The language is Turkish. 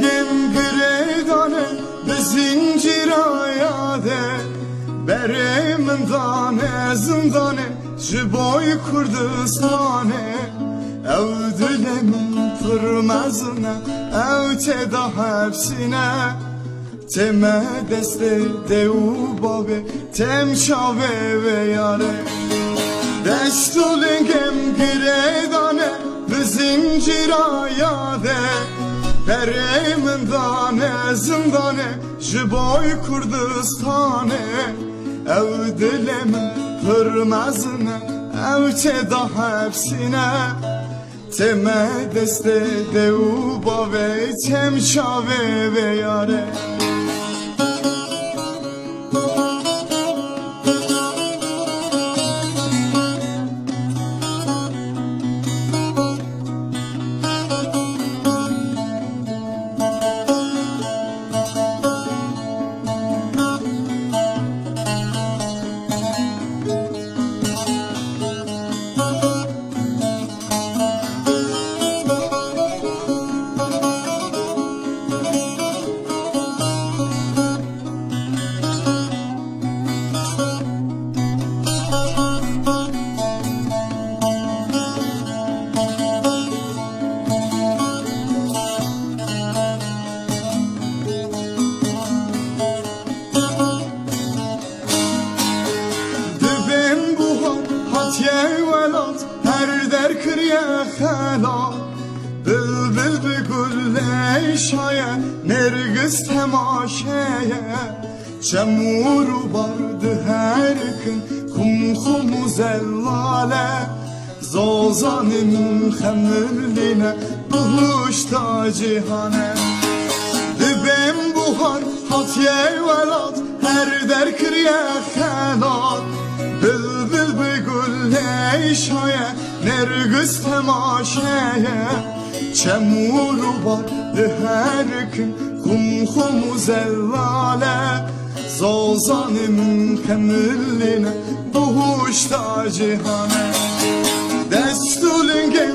gem gregane de zincir ayade Beremim dane zindane şu boy kurdistane Ev dilemin pırmazına ev teda hepsine. Teme deste devu babe tem şave ve yare. Destolengem giredane ve zincir ayade Beremin dane zindane Jiboy Kurdistane. Ev dilemin pırmazına Ev teda hepsine. Teme deste devu bave Tem çave ve yare hatiye velat Her der kriye xelat Bülbül bir gülle şaye Nergis temaşeye. Çemuru bardı her gün Kum kumu zellale. Zozanın xemirline Buluşta cihane. Dibim buhar hatiye velat Her der kriye xelat Bülbül bir neşeye Nergis temaşeye. Çemur bardı her kim Kum kumu zellale. Zozanım kemilline Doğuşta cihane. Destulun gibi